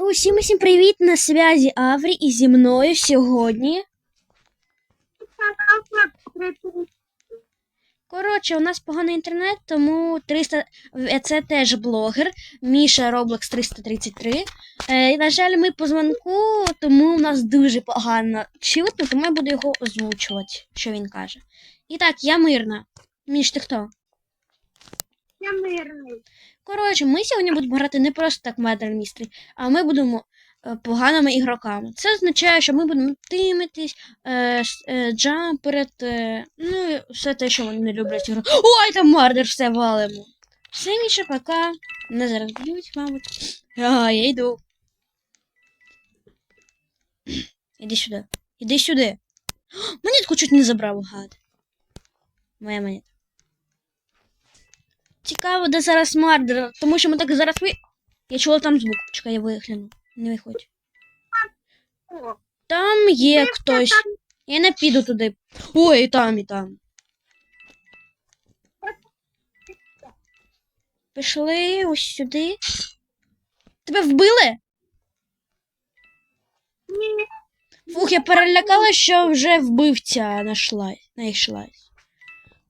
Усім усім привіт на зв'язі Аврі і зі мною сьогодні. Коротше, у нас поганий інтернет, тому 300... е, це теж блогер. Міша Roblox 333. Е, на жаль, ми по дзвонку, тому у нас дуже погано чутно, тому я буду його озвучувати, що він каже. І так, я мирна. Міш, ти хто? Я мирний. Коротше, ми сьогодні будемо грати не просто так Murder Mystery, а ми будемо е, поганими ігроками. Це означає, що ми будемо тимитись, е, е, е, ну і все те, що вони не люблять ігру. Ой, там мардер, все валимо. Все, Міша, пока. Мене зараз б'ють, мабуть. А, я йду. Іди сюди. Іди сюди. Монетку чуть не забрав, гад. Моя монета. Цікаво, де зараз Мардер, тому що ми так зараз ви. Я чула там звук. Чекай, я вигляну. Не виходь. Там є хтось. Я не піду туди. Ой, і там, і там. Пішли ось сюди. Тебе вбили? Фух, я перелякала, що вже вбивця знайшлась.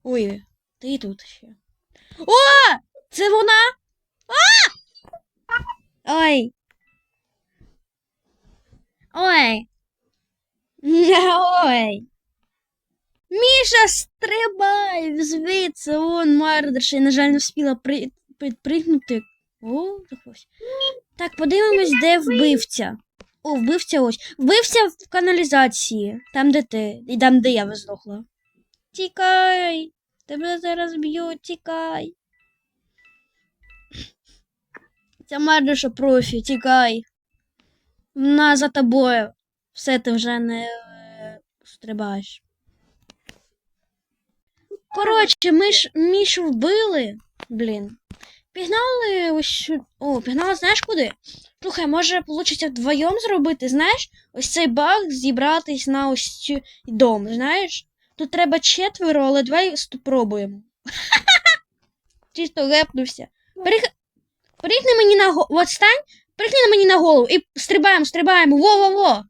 Ой, ти тут ще. О! Це вона? А! Ой. Ой. Ой. Міша, стрибай звідси, вон мардерша, на жаль, не встигла при... підпригнути. О. Так, подивимось, де вбивця. О, вбивця ось. Вбивця в каналізації. Там, де ти. І там, де я здохла. Тікай! Тебе зараз б'ють, тікай. Ця мардуша профі, тікай. Вона за тобою. Все ти вже не е, стрибаєш. Коротше, ми ж Мішу вбили. Блін. Пігнали ось. О, пігнали, знаєш куди? Слухай, може, вийде вдвоєм зробити, знаєш? Ось цей баг зібратись на ось цю дом, знаєш? Тут треба четверо, але давай спробуємо. Чисто гепнувся. Перех... Перегни мені на голову. От стань, на мені на голову і стрибаємо, стрибаємо. Во-во-во.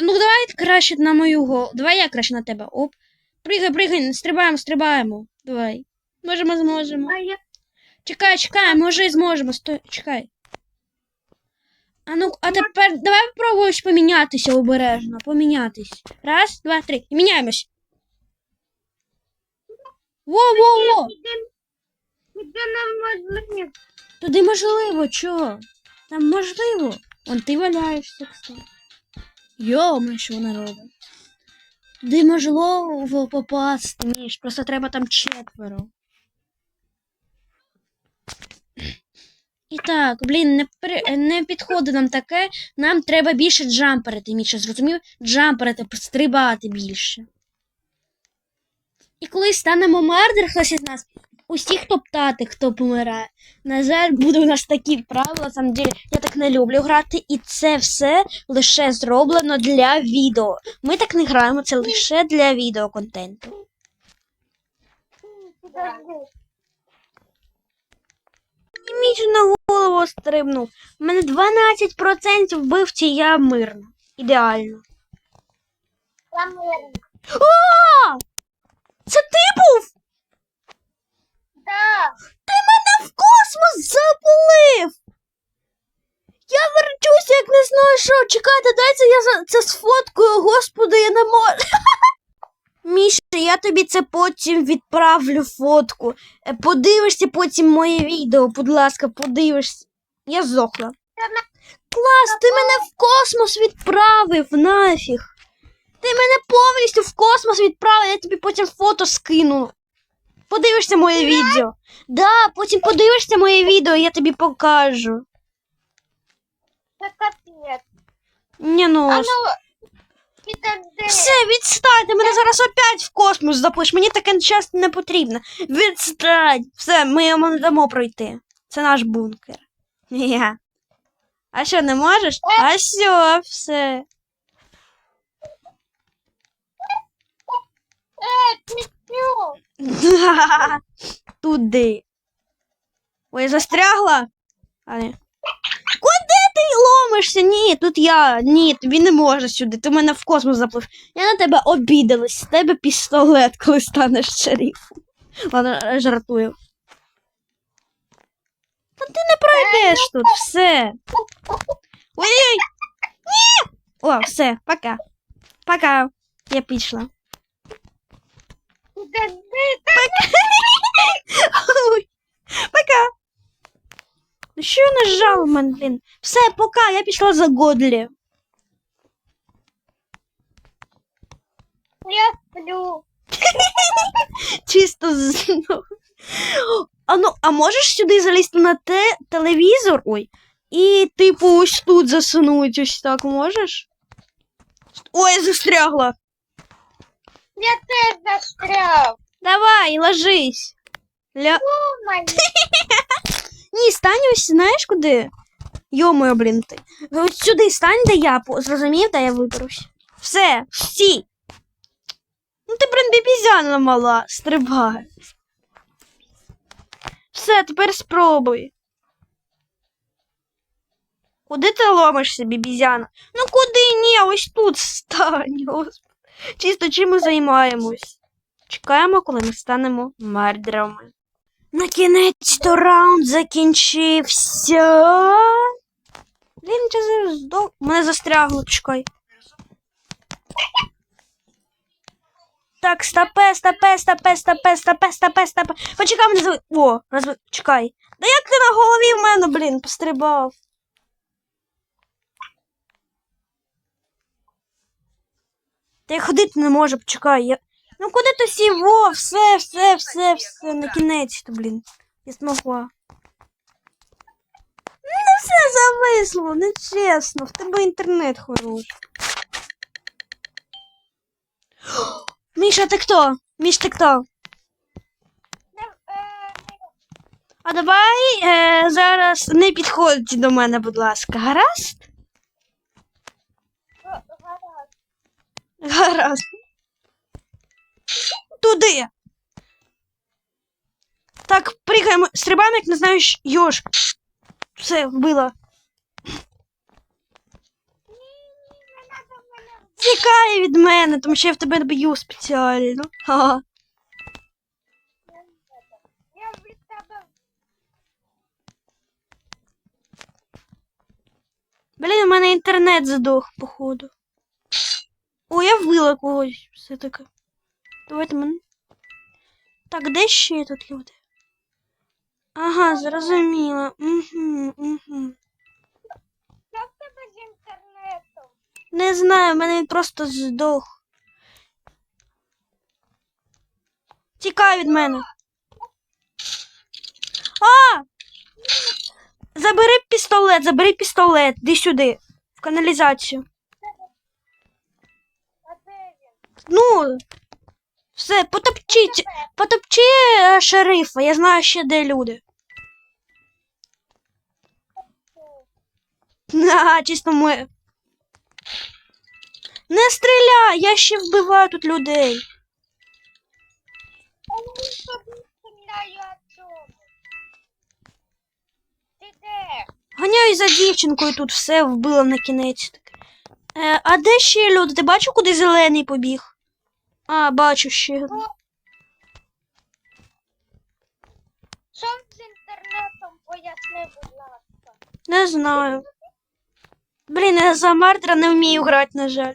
Ну, давай краще на мою голову. Давай я краще на тебе. Оп. Пригай, пригай, стрибаємо, стрибаємо. Давай. Можемо, зможемо. Чекай, чекай, може і зможемо. Стой, чекай. А ну, а тепер давай попробуємо помінятися обережно. Помінятись. Раз, два, три. І міняємось. Во-во-во! іде неможливо. Туди можливо, чо? Там можливо. Вон ти валяєшся, кстати. Йома, що вона робить? Туди можливо попасти, Міш. Просто треба там четверо. І так, блін, не, при... не підходить нам таке. Нам треба більше джамперити, Міша, зрозумів? Джамперити, стрибати більше. І коли станемо мардер, хтось із нас, усіх топтати, хто помирає. На жаль, буде у нас такі правила, самом деле, я так не люблю грати, і це все лише зроблено для відео. Ми так не граємо, це лише для відеоконтенту. На голову стрибнув. У мене 12% вбивці, я мирна. Ідеально. Я мирний. О! Це ти був? Да. Ти мене в космос запулив! Я верчуся, як не знаю що. Чекайте, дайте я це сфоткаю, господи, я не можу. Міша, я тобі це потім відправлю фотку. Е, Подивишся потім моє відео, будь ласка, подивишся. Я здохла. Клас, ти мене в космос відправив, нафіг. Ти мене повністю в космос відправив, я тобі потім фото скину. Подивишся моє відео. Да, потім подивишся моє відео, я тобі покажу. Це капець. Ні, ну. Ну, підожди. Все, відстаньте, мене зараз опять в космос запиш. Мені таке час не потрібно. Відстань. Все, ми йому не дамо пройти. Це наш бункер. Я. А що, не можеш? А все, все. Е? Туди. Ой, застрягла? А. Ти ломишся? Ні, тут я. Ні, тобі не можна сюди. Ти мене в космос заплив. Я на тебе обідалась. З тебе пістолет, коли станеш шерифом. Ладно, жартую. Та ти не пройдеш тут, все. Ой-ой! Ні! О, все, пока. Пока. Я пішла. Ой, Пока. Ну що я нажала, мен, блін? Все, пока, я пішла за Годлі. я сплю. Чисто з... А ну, а можеш сюди залізти на те телевізор? Ой. І типу ось тут засунуть, ось так можеш? Ой, я застрягла. Я теж застряв. Давай, ложись. Ля... Думаю. Ні, стань ось, знаєш куди? Йомою, блін ти. Ось сюди стань, де я, зрозумів, де я виберусь. Все, всі. Ну ти, блін, бібізяна мала, стрибай. Все, тепер спробуй. Куди ти ломишся, бібізяна? Ну куди ні, ось тут стань, господи. Чисто чим ми займаємось. Чекаємо, коли ми станемо мердерами. На кінець то раунд закінчився. Блін, чи зараз здох. Мене застрягло, чекай. Так, стопе, стопе, стопе, стопе, стопе, стопе, стопе. Почекай мене зв... О, розв... чекай. Да як ти на голові в мене, блін, пострибав? Та я ходити не можу, почекай. Я... Ну куди ти сів? О, все, все, все, все, на кінець то, блін. Я змогла. Ну все зависло, нечесно. В тебе інтернет хороший. Міша, ти хто? Міш, ти хто? А давай е, зараз не підходь до мене, будь ласка. Гаразд? га- гаразд. Туди. Так, пригаємо, стрибаємо, як не знаєш, йош. Все, мене. Тікай від мене, тому що я в тебе б'ю спеціально. Ха. Я від тебе. Блін, у мене інтернет задох, походу. О, я вбила когось все-таки. Давайте мене. Так, де ще тут люди? Ага, зрозуміла. Угу, угу. В тебе з? Не знаю, в мене він просто здох. Тікай від мене. А! Забери пістолет, забери пістолет. Іди сюди. В каналізацію. Ну, все, потопчіть, потопчи е, шерифа, я знаю ще де люди. На, чисто ми. Не стріляй, я ще вбиваю тут людей. Ганяю за дівчинкою тут все вбила на кінець. Е, а де ще люди? Ти бачив, куди зелений побіг? А, бачу ще. Що з інтернетом? Поясни, будь ласка. Не знаю. Блін, я за Мартера не вмію грати, на жаль.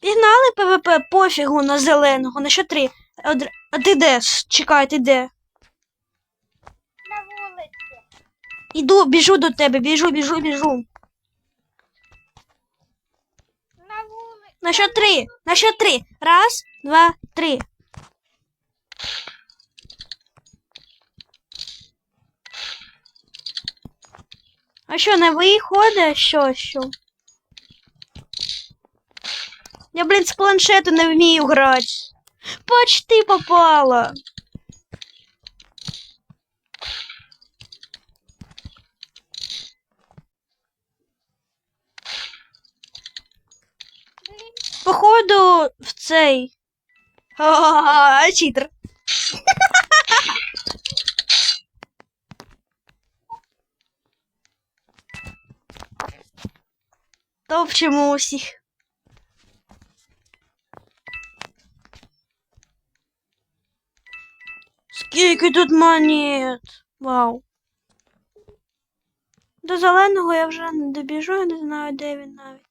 Пігнали ПВП пофігу на зеленого. На що три? Одр- А ти де? Чекай, ти де? На вулиці. Іду, біжу до тебе, біжу, біжу, біжу. На вулиці. На счет три? На счет три? Раз, два, три. А що, не виходить? Що, що? Я, блін, з планшету не вмію грати. Почти попала. походу, в цей. Ха-ха-ха, читер. Топчемо усіх. Скільки тут монет? Вау. До зеленого я вже не добіжу, я не знаю, де він навіть.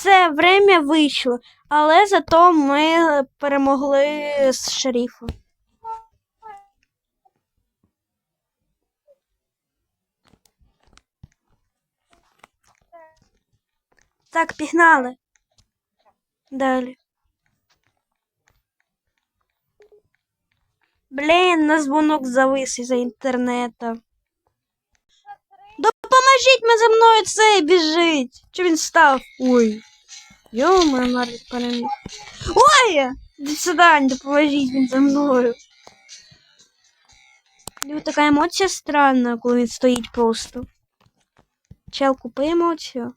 Все, время вийшло, але зато ми перемогли з шерифом. Так, пігнали. Далі. Блін, на дзвонок завис із-за інтернету. Допоможіть ми за мною цей біжить. Чи він став? Ой. Йома, Марвік переміг. Ой! Іди сюди, не він за мною. Ніби така емоція странна, коли він стоїть просто. Чел, купи емоцію.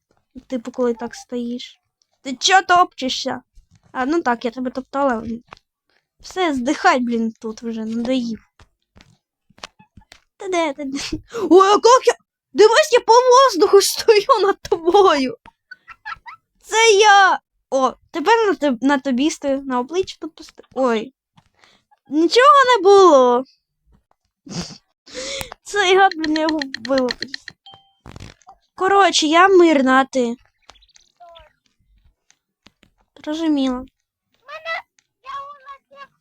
Типу, коли так стоїш. Ти чо топчешся? А, ну так, я тебе топтала. Все, здихай, блін, тут вже надоїв. Та де ти? Ой, а як я. Дивись, я по воздуху стою над тобою. Це я. О, тепер на, на тобі стою, на обличчі тут постою. Ой. Нічого не було. Цей гад, блін, я його вбила. Коротше, я мирна, а ти. Я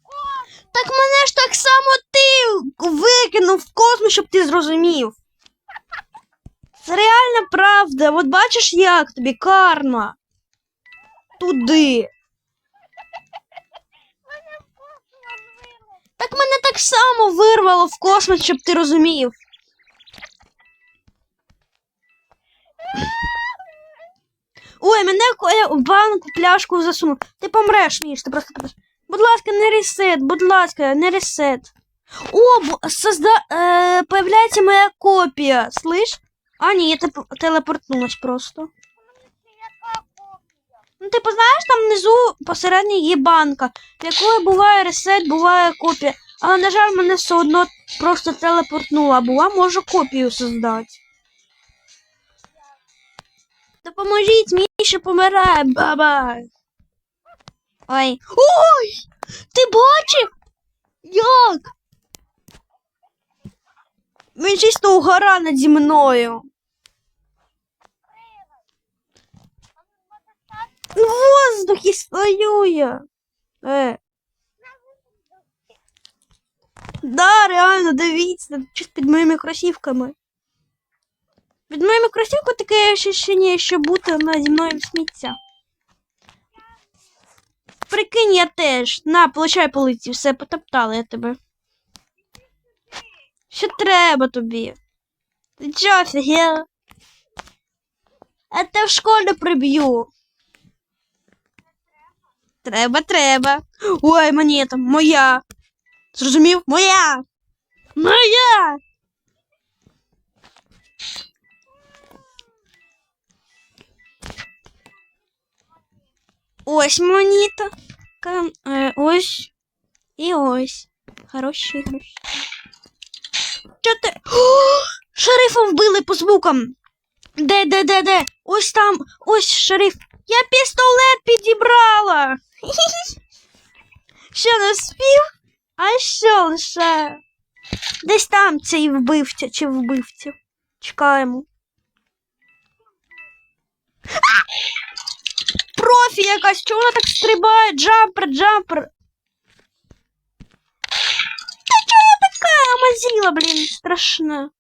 кот. Так мене ж так само ти викинув в космос, щоб ти зрозумів. Це реальна правда. От бачиш, як тобі карма. Туди. Так мене так само вирвало в космос, щоб ти розумів. Ой, мене в банку пляшку засунув. Ти помреш, Міш, ти просто помреш. Будь ласка, не ресет, будь ласка, не ресет. О, созда... е, появляється моя копія, слиш? А, ні, я теп- телепортнулась просто. Ну, типу, знаєш, там внизу посередині є банка, в якої буває ресет, буває копія. Але, на жаль, мене все одно просто телепортнула, а була, можу копію создати. Допоможіть, Міша помирає, баба. Ой. Ой! Ти бачив? Як? Він чисто угора наді мною. В воздухі стою я. Е. Да, реально, дивіться, щось під моїми кросівками. Під моїми кросівками таке ощущення, що бути наді мною сміття. Прикинь, я теж. На, получай полиці, все, потоптала я тебе. Що треба тобі? Ти чо, офігела? А те в школі приб'ю. Треба, треба. Ой, монета, моя. Зрозумів? Моя. Моя. Ось монета. Е, ось. І ось. Хороші, хороші. Чо ти? О, шерифа вбили по звукам. Де, де, де, де? Ось там, ось шериф. Я пістолет підібрала. Що не спів? А що лише? Десь там цей вбивця чи вбивця. Чекаємо. Профі якась, чого вона так стрибає? Джампер, джампер. Та чого я така амазіла, блін, страшна.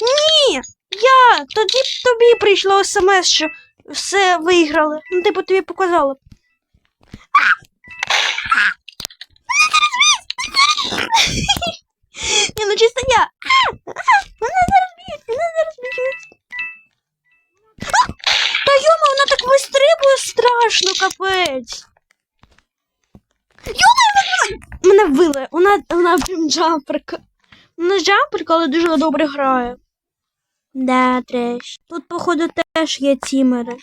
Ні! Я! Тоді тобі прийшло смс, що все виграли. Ну, типу, тобі показала. Ні, ну чисто я. А! А! Мене зараз б'ють, мене зараз б'ють. Та йома, вона так вистрибує страшно, капець. Йома, вона мене вбила. Вона, вона прям джамперка. Вона джамперка, але дуже добре грає. Да, треш. Тут, походу, теж є тімери.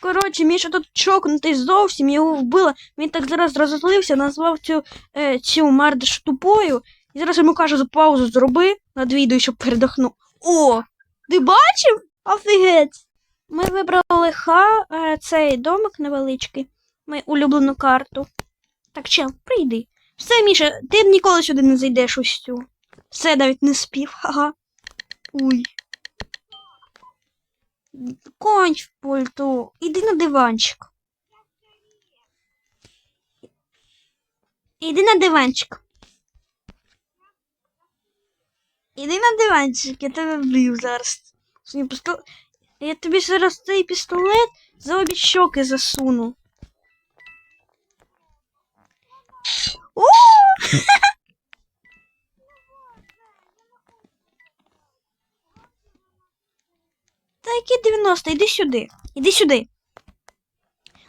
Коротше, Міша тут чокнутий зовсім, його вбила. Він так зараз розозлився, назвав цю, е, цю мардиш тупою. І зараз йому кажу, паузу зроби над відео, щоб передохнув. О! Ти бачив? Офігеть! Ми вибрали ха, е, цей домик невеличкий. Мою улюблену карту. Так, чел, прийди. Все, Міша, ти ніколи сюди не зайдеш ось цю. Все навіть не спів, ага. Уй. Конь в пульту. Іди на диванчик. Іди на диванчик. Іди на диванчик, я тебе вбив зараз. Я тобі зараз цей пістолет за обі щоки засуну. О! 90, іди сюди. Іди сюди.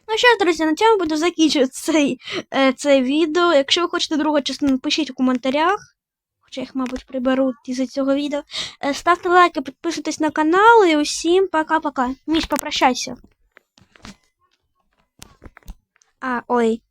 Ну що ж, друзі, на цьому буду закінчувати цей, е, це відео. Якщо ви хочете другу частину, пишіть у коментарях. Хоча їх, мабуть, приберу із цього відео. Е, ставте лайки, підписуйтесь на канал і усім пока-пока. Міш, попрощайся. А, ой.